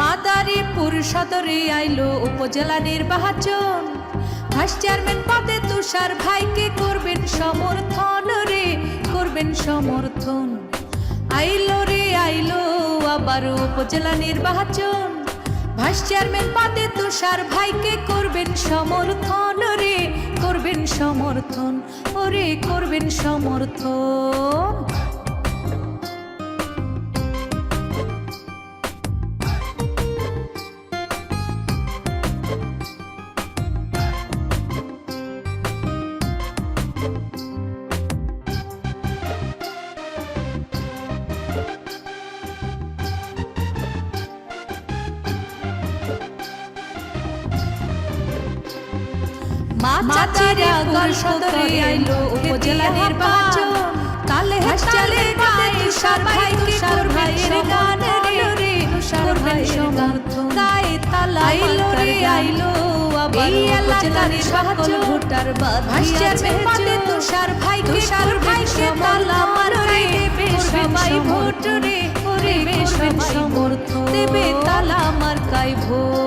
মাদারীপুর সদরে আইলো উপজেলা নির্বাচন। ভাইস চেয়ারম্যান পদে তুষার ভাইকে করবেন সমর্থন রে, করবেন সমর্থন। আইলো রে, আইলো আবার উপজেলা নির্বাচন। ভাইস চেয়ারম্যান পদে তুষার ভাইকে করবেন সমর্থন রে, করবেন সমর্থন। ওরে, করবেন সমর্থন। আইলো উপজেলা নির্বাচন তালে তুষার গান রে তুষার ভাই সমর্থন গায়ে তালা আইলো রে আইলো আবার এলাকার সকল ভোটার বাদ হাসচালে পদে তুষার ভাই তুষার ভাইকে তালা মার সবাই ভোট রে করবেন সমর্থন। দেবে তালা মার্কাই ভোট।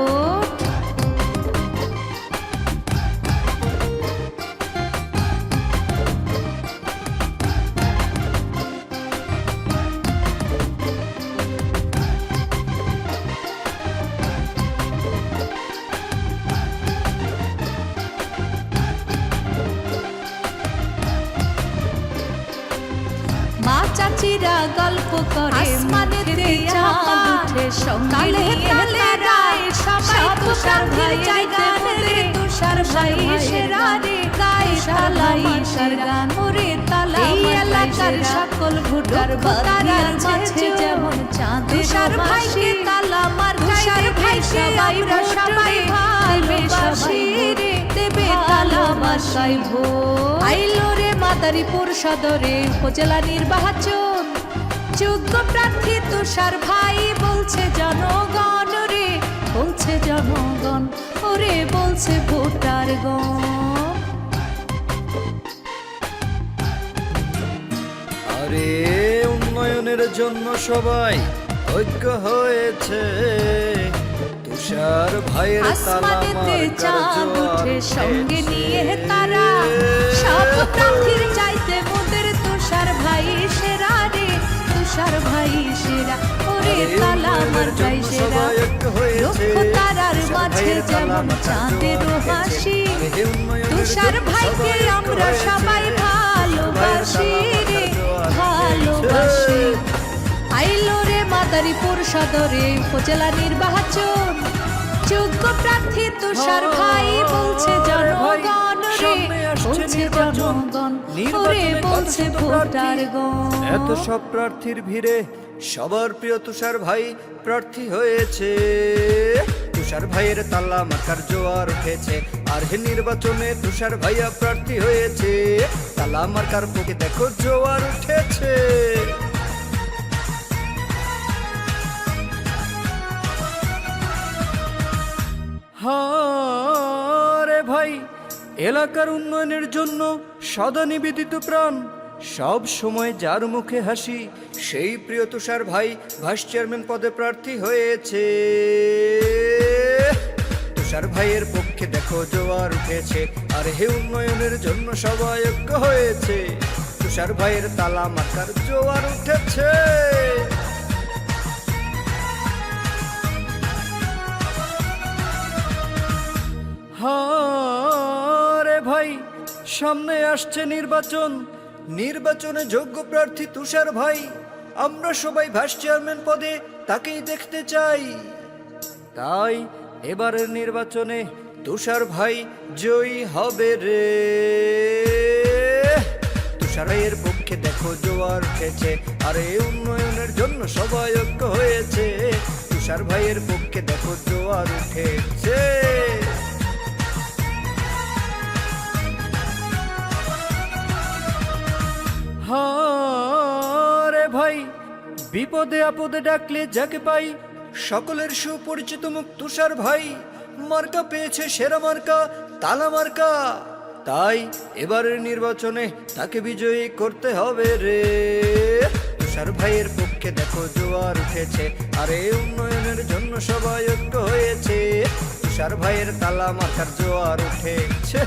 চাচিরা গল্প করে আসমানেতে চাঁদ উঠে সকালে তালে রায় সবাই তুষার ভাই গান রে তুষার ভাই সেরা রে গায়ে তালাই সার গান রে তালা এই এলাকার সকল ভোটার ভোটারার মাঝে যেমন চাঁদ তুষার ভাইকে তালা মার তুষার ভাই সবাই সবাই ভালোবাসি রে দেবে তালা মাসাই ভো আইলো রে মাদারীপুর সদরে উপজেলা নির্বাচন। যোগ্য প্রার্থী তুষার ভাই বলছে জনগণ রে বলছে জনগণ ওরে বলছে ভোটার গণ। আরে উন্নয়নের জন্য সবাই ঐক্য হয়েছে। তুষার ভাইয়ের আসমানেতে চাঁদ উঠে সঙ্গে নিয়ে তারা। সব প্রার্থীর চাইতে মোদের তুষার তুষার ভাই সেরা। ওরে তালা আমার ভাই সেরা। লক্ষ তারার মাঝে যেমন চাঁদের। হাসি তুষার ভাইকে আমরা সবাই ভালোবাসি রে ভালোবাসি। আইলো রে মাদারীপুর সদরে উপজেলা নির্বাচন। যোগ্য প্রার্থী তুষার ভাই বলছে জনগণ রে বলছে জনগণ ওরে বলছে ভোটার এত সব প্রার্থীর ভিড়ে সবার প্রিয় তুষার ভাই প্রার্থী হয়েছে। তুষার ভাইয়ের তাল্লা মার্কার জোয়ার উঠেছে আর হে নির্বাচনে তুষার ভাইয়া প্রার্থী হয়েছে। তালা মার্কার বুকে দেখো জোয়ার উঠেছে। এলাকার উন্নয়নের জন্য সদা নিবেদিত প্রাণ। সব সময় যার মুখে হাসি, সেই প্রিয় তুষার ভাই ভাইস চেয়ারম্যান পদে প্রার্থী হয়েছে। তুষার ভাইয়ের পক্ষে দেখো জোয়ার উঠেছে, আর হে উন্নয়নের জন্য সবাই ঐক্য হয়েছে। তুষার ভাইয়ের তালা মাকার জোয়ার উঠেছে। ভাই সামনে আসছে নির্বাচন। নির্বাচনে যোগ্য প্রার্থী তুষার ভাই। আমরা সবাই ভাইস চেয়ারম্যান পদে তাকেই দেখতে চাই। তাই এবারের নির্বাচনে তুষার ভাই জয়ী হবে রে। তুষার ভাইয়ের পক্ষে দেখো জোয়ার উঠেছে আর উন্নয়নের জন্য সবাই ঐক্য হয়েছে। তুষার ভাইয়ের পক্ষে দেখো জোয়ার উঠেছে। ভাই, বিপদে আপদে ডাকলে যাকে পাই, সকলের সুপরিচিত মুখ তুষার ভাই। মার্কা পেয়েছে সেরা মার্কা, তালা মার্কা। তাই এবারের নির্বাচনে তাকে বিজয়ী করতে হবে রে। তুষার ভাইয়ের পক্ষে দেখো জোয়ার উঠেছে, আরে উন্নয়নের জন্য সবাই ঐক্য হয়েছে। তুষার ভাইয়ের তালা মাথার জোয়ার উঠেছে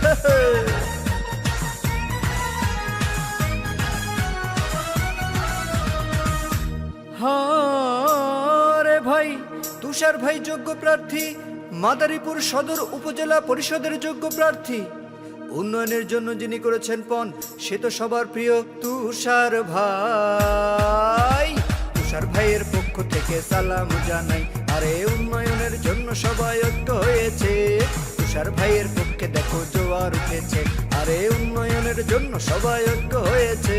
হ্যাঁ রে ভাই, তুষার ভাই যোগ্য প্রার্থী, মাদারীপুর সদর উপজেলা পরিষদের যোগ্য প্রার্থী। উন্নয়নের জন্য যিনি করেছেন পণ, সে তো সবার প্রিয় তুষার ভাই। তুষার ভাইয়ের পক্ষ থেকে সালাম জানাই, আরে উন্নয়নের জন্য সবাই ঐক্য হয়েছে। তুষার ভাইয়ের পক্ষে দেখো জোয়ার উঠেছে, আরে উন্নয়নের জন্য সবাই ঐক্য হয়েছে।